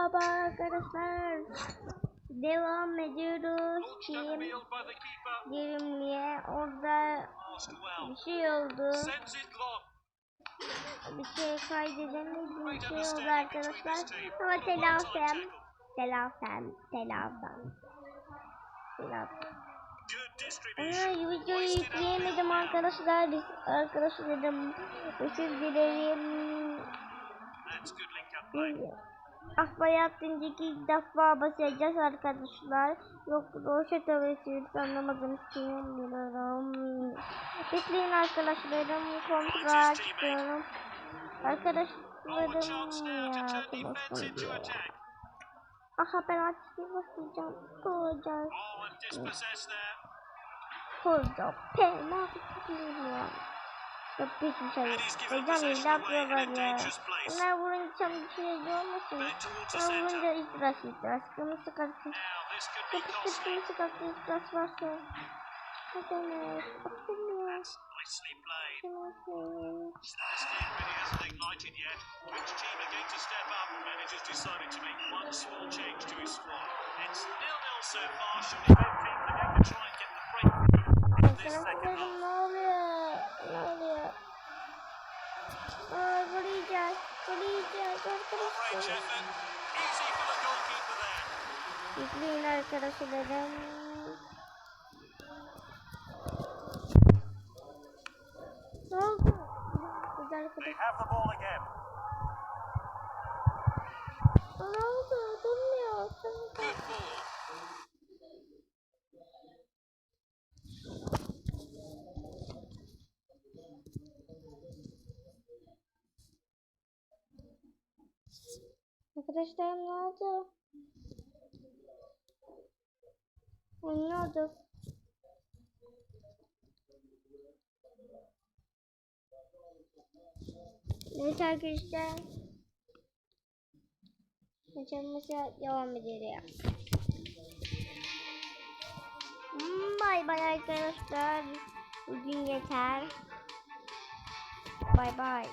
Merhaba arkadaşlar. Devam ediyoruz. Kim yerimliye orada bir şey oldu. Bir şey kaydedemedim. Bir şey oldu arkadaşlar. Ama telafem. Telafem. Telafem. Telafem. Distribution. videoyu yükleyemedim arkadaşlar. Arkadaşlarım özür dilerim. That's good link up play. Ah hayatımda ilk defa basacağız arkadaşlar. Yok roşa tövbesi anlamadım için biliyorum. Bekleyin arkadaşlarım kontrol çıkıyorum. Arkadaşlarım ya attack. Aha ben açtı basacağım. Dispossessed there. Koyacağım. Penaltı ya. Yok hiçbir şey yok. Hocam possession ne away in a yapıyorlar ya? Bunlar vurunca bir şey olmasın. Towards the Ben vurunca itiraz itiraz. Kırmızı kartı. This costly. kırmızı kartı itiraz varsa. Atılmıyor. Atılmıyor. Nicely played. Atılmıyor. Stein really hasn't ignited yet. Which team are going to step up? Manager's decided to make one small change to his squad. It's nil-nil so far. Surely both teams are going to try and get the breakthrough in this second half. Bekleyin arkadaşlarım. Ne oldu? Güzel They arkadaş. have the ball again. Ne oldu? Arkadaşlarım ne oldu? Ne oldu? Neyse arkadaşlar. Maçımıza devam edelim. Bay bay arkadaşlar. Bugün yeter. Bay bay.